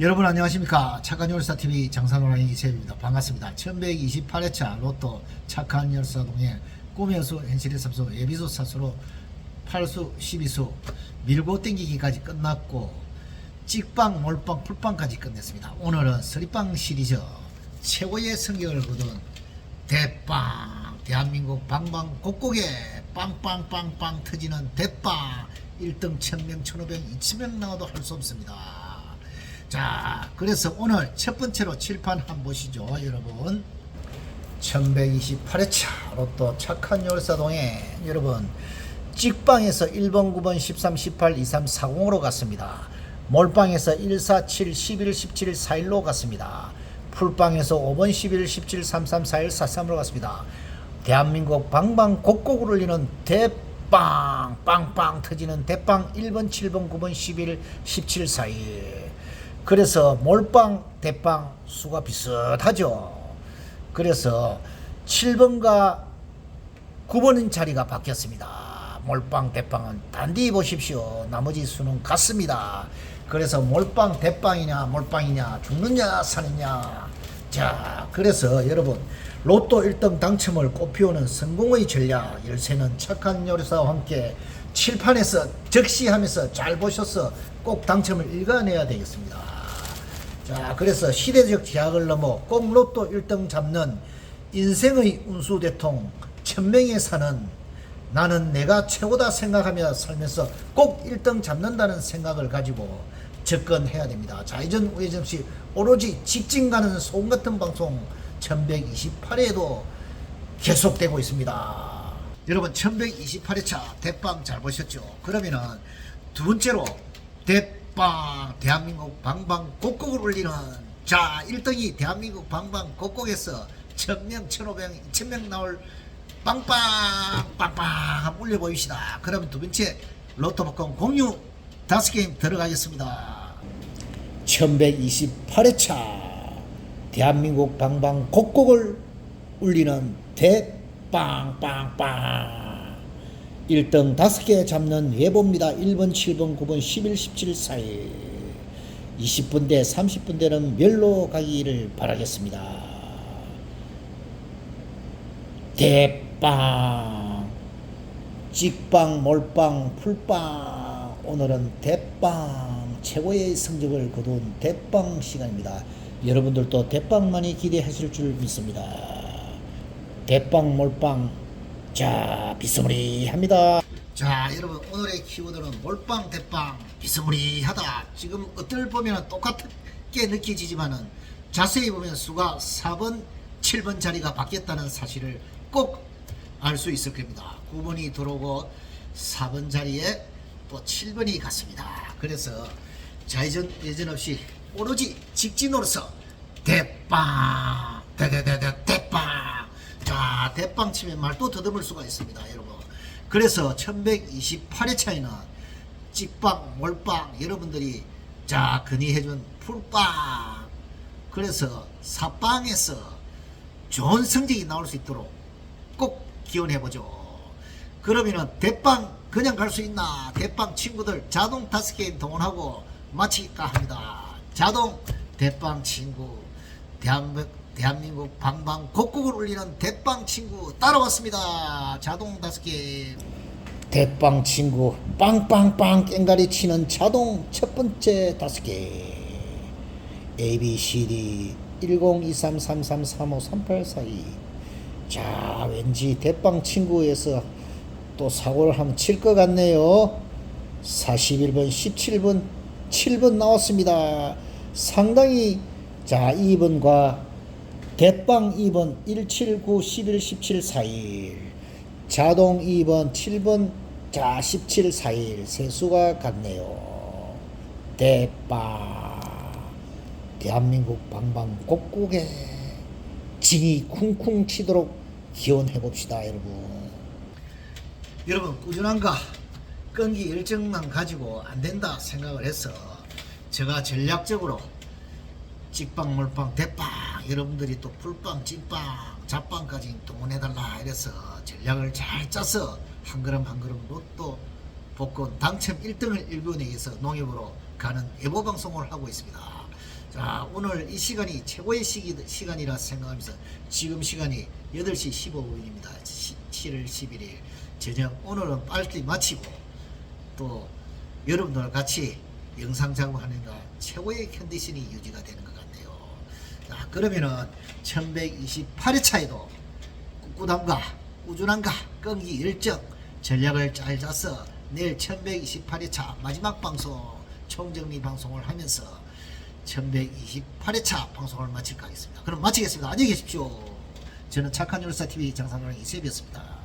여러분 안녕하십니까? 착한 열사 TV 장산호랑이 이세입니다. 반갑습니다. 1128회차 로또 착한 열사 동의 꿈의 수 현실의 삼수 예비수 사수로 8수 12수 밀고 땡기기까지 끝났고 찍빵 몰빵 풀빵까지 끝냈습니다. 오늘은 서리빵 시리즈 최고의 성격을 거둔 대빵 대한민국 방방 곡곡에 빵빵빵빵 터지는 대빵. 1등 1000명 1500 2000명 나와도 할 수 없습니다 자, 그래서 오늘 첫 번째로 칠판 한번 보시죠, 여러분. 1128회차 로또 착한 열사동에 여러분 찍방에서 1번, 9번, 13, 18, 23, 40으로 갔습니다. 몰빵에서 1, 4, 7, 11, 17, 41로 갔습니다. 풀빵에서 5번, 11, 17, 33, 41, 43으로 갔습니다. 대한민국 방방 곡곡을 울리는 대빵 빵빵 터지는 대빵 1번, 7번, 9번, 11, 17, 41 그래서 몰빵 대빵 수가 비슷하죠. 그래서 7번과 9번인 자리가 바뀌었습니다. 몰빵 대빵은 단디 보십시오. 나머지 수는 같습니다. 그래서 몰빵 대빵이냐 몰빵이냐 죽느냐 사느냐 자 그래서 여러분 로또 1등 당첨을 꽃피우는 성공의 전략 열쇠는 착한 요리사와 함께 칠판에서 적시하면서 잘 보셔서 꼭 당첨을 읽어내야 되겠습니다. 자, 그래서 시대적 제약을 넘어 꼭 로또 1등 잡는 인생의 운수 대통 천명에 사는 나는 내가 최고다 생각하며 살면서 꼭 1등 잡는다는 생각을 가지고 접근해야 됩니다. 우회전 없이 오로지 직진 가는 소음 같은 방송 1128회에도 계속되고 있습니다. 여러분 1128회차 대빵 잘 보셨죠? 그러면은 두 번째로 대 빵 대한민국 방방 곡곡을 울리는 자 1등이 대한민국 방방 곡곡에서 1000명 1500 2000명 나올 빵빵 빵빵 울려 보입시다. 그러면 두 번째 로또 복권 공유 다섯 게임 들어가겠습니다. 1128회차 대한민국 방방 곡곡을 울리는 대빵빵빵 1등 5개 잡는 예보입니다. 1번, 7번, 9번, 11, 17, 4일 20분대, 30분대는 멸로 가기를 바라겠습니다. 대빵 찍빵, 몰빵, 풀빵 오늘은 대빵 최고의 성적을 거둔 대빵 시간입니다. 여러분들도 대빵 많이 기대하실 줄 믿습니다. 대빵 몰빵 자 비스무리합니다. 자 여러분 오늘의 키워드는 몰빵 대빵 비스무리하다. 지금 어떨 보면 똑같게 느껴지지만은 자세히 보면 수가 4번 7번 자리가 바뀌었다는 사실을 꼭 알 수 있을 겁니다. 9번이 들어오고 4번 자리에 또 7번이 갔습니다. 그래서 좌회전 예전 없이 오로지 직진으로서 대빵 대대대대 대빵 자 대빵 치면 말도 더듬을 수가 있습니다 여러분. 그래서 1128회 차이는 찍빵 몰빵 여러분들이 자 건의해준 풀빵. 그래서 사빵에서 좋은 성적이 나올 수 있도록 꼭 기원해보죠. 그러면은 대빵 그냥 갈 수 있나? 대빵 친구들 자동 다섯 게임 동원하고 마치까 합니다. 자동 대빵 친구. 대한민국, 대한민국 방방 곡곡을 울리는 대빵 친구 따라왔습니다. 자동 다섯 개. 대빵 친구 빵빵빵 깽가리 치는 자동 첫 번째 다섯 개. A B C D 102333353842 자 왠지 대빵 친구에서 또 사고를 한번 칠 것 같네요. 41번 17번 7번 나왔습니다. 상당히 자 2번과 대빵 2번 179 11 17 41 자동 2번 7번 자 17 41 세수가 같네요. 대빵. 대한민국 방방 곡곡에 진이 쿵쿵 치도록 기원해 봅시다 여러분. 여러분 꾸준한가 끈기 열정만 가지고 안 된다 생각을 해서 제가 전략적으로 찍빵 몰빵 대빵 여러분들이 또 풀빵 찐빵 잡빵까지 동원해달라 이래서 전략을 잘 짜서 한 걸음 한 걸음 로또 복권 당첨 1등을 일궈내기 위해서 농협으로 가는 예보 방송을 하고 있습니다. 자, 오늘 이 시간이 최고의 시기, 시간이라 생각하면서 지금 시간이 8시 15분입니다. 7월 11일 저녁 오늘은 빨리 마치고 또 여러분들 같이 영상 작업하니까 최고의 컨디션이 유지가 되는 것 같네요. 자, 그러면은 1128회 차에도 꿋꿋함과 꾸준함과 끈기 열정 전략을 잘 짜서 내일 1128회 차 마지막 방송 총정리 방송을 하면서 1128회 차 방송을 마칠까 하겠습니다. 그럼 마치겠습니다. 안녕히 계십시오. 저는 착한 열사TV 장사노랑 이세비였습니다.